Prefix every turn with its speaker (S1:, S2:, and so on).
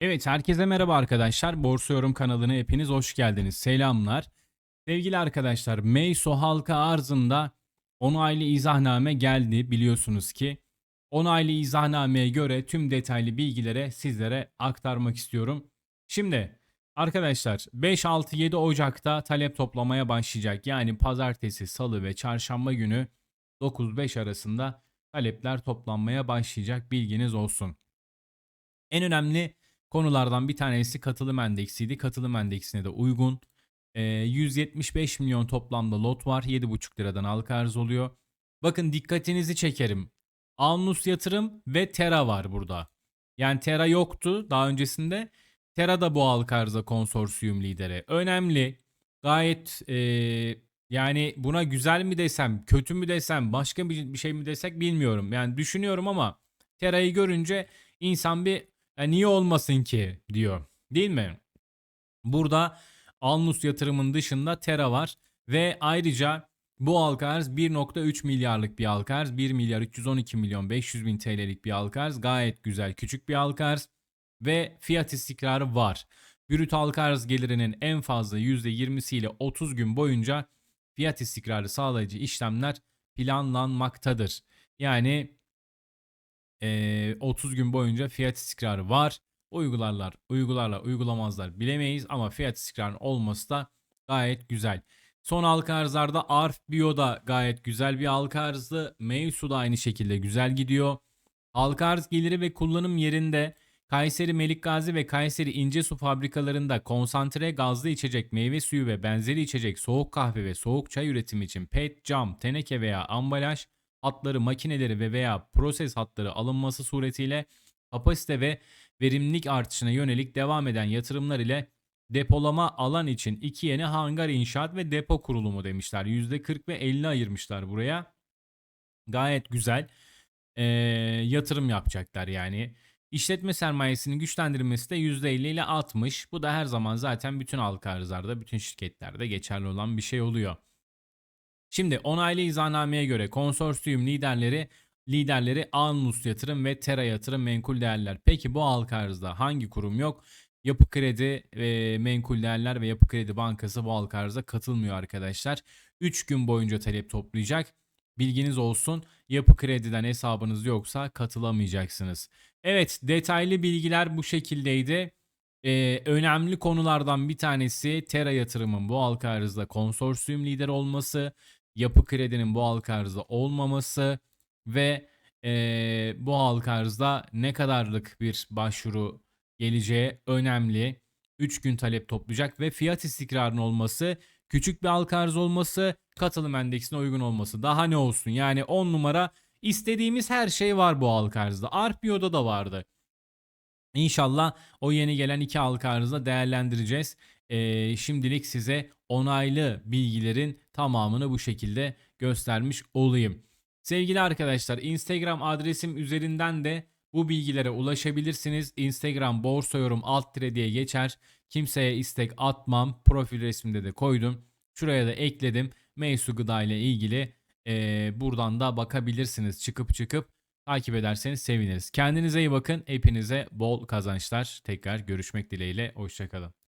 S1: Evet, herkese merhaba arkadaşlar. Borsa Yorum kanalına hepiniz hoş geldiniz. Selamlar. Sevgili arkadaşlar, Meyso halka arzında onaylı izahname geldi biliyorsunuz ki. Onaylı izahnameye göre tüm detaylı bilgilere sizlere aktarmak istiyorum. Şimdi arkadaşlar 5-6-7 Ocak'ta talep toplamaya başlayacak. Yani pazartesi, salı ve çarşamba günü 9-5 arasında talepler toplanmaya başlayacak bilginiz olsun. En önemli konulardan bir tanesi katılım endeksiydi. Katılım endeksine de uygun. Ee, 175 milyon toplamda lot var. 7,5 liradan halka arz oluyor. Bakın dikkatinizi çekerim. Alnus yatırım ve Tera var burada. Yani Tera yoktu daha öncesinde. Tera da bu halka arıza konsorsiyum lideri. Önemli. Gayet e, yani buna güzel mi desem, kötü mü desem, başka bir, bir şey mi desek bilmiyorum. Yani düşünüyorum ama Tera'yı görünce insan bir "Ya niye olmasın ki diyor. Değil mi? Burada Alnus yatırımın dışında Tera var ve ayrıca bu halka arz 1.3 milyarlık bir halka arz. 1 milyar 312 milyon 500 bin TL'lik bir halka arz. Gayet güzel küçük bir halka arz ve fiyat istikrarı var. Brüt halka arz gelirinin en fazla %20'si ile 30 gün boyunca fiyat istikrarı sağlayıcı işlemler planlanmaktadır. Yani eee, 30 gün boyunca fiyat istikrarı var. Uygularlar, uygularlar, uygulamazlar bilemeyiz ama fiyat istikrarı olması da gayet güzel. Son halka arzlarda Arf Bio da gayet güzel bir halka arzdı. Meysu da aynı şekilde güzel gidiyor. Halka arz geliri ve kullanım yerinde Kayseri Melikgazi ve Kayseri İncesu fabrikalarında konsantre gazlı içecek, meyve suyu ve benzeri içecek, soğuk kahve ve soğuk çay üretimi için PET, cam, teneke veya ambalaj hatları, makineleri ve veya proses hatları alınması suretiyle kapasite ve verimlilik artışına yönelik devam eden yatırımlar ile depolama alan için iki yeni hangar inşaat ve depo kurulumu demişler. %40 ve 50 ayırmışlar buraya. Gayet güzel Ee, yatırım yapacaklar yani. İşletme sermayesinin güçlendirilmesi de %50 ile 60. Bu da her zaman zaten bütün halka arzlarda, bütün şirketlerde geçerli olan bir şey oluyor. Şimdi onaylı izahnameye göre konsorsiyum liderleri liderleri Alnus Yatırım ve Tera Yatırım Menkul Değerler. Peki bu halka arzda hangi kurum yok? Yapı Kredi ve Menkul Değerler ve Yapı Kredi Bankası bu halka arıza katılmıyor arkadaşlar. 3 gün boyunca talep toplayacak. Bilginiz olsun. Yapı Kredi'den hesabınız yoksa katılamayacaksınız. Evet detaylı bilgiler bu şekildeydi. Ee, önemli konulardan bir tanesi Tera yatırımın bu halka arzda konsorsiyum lideri olması, Yapı Kredi'nin bu halka arzda olmaması ve ee, bu halka arzda ne kadarlık bir başvuru geleceği önemli. 3 gün talep toplayacak ve fiyat istikrarının olması, küçük bir halka arz olması, katılım endeksine uygun olması. Daha ne olsun? Yani 10 numara istediğimiz her şey var bu halka arzda. Arpio'da da vardı. İnşallah o yeni gelen iki halka arzda değerlendireceğiz. Şimdilik size onaylı bilgilerin tamamını bu şekilde göstermiş olayım. Sevgili arkadaşlar Instagram adresim üzerinden de bu bilgilere ulaşabilirsiniz. Instagram borsa yorum alt tire diye geçer. Kimseye istek atmam. Profil resminde de koydum. Şuraya da ekledim. Meysu gıda ile ilgili eee, buradan da bakabilirsiniz. Çıkıp çıkıp takip ederseniz seviniriz. Kendinize iyi bakın. Hepinize bol kazançlar. Tekrar görüşmek dileğiyle. Hoşçakalın.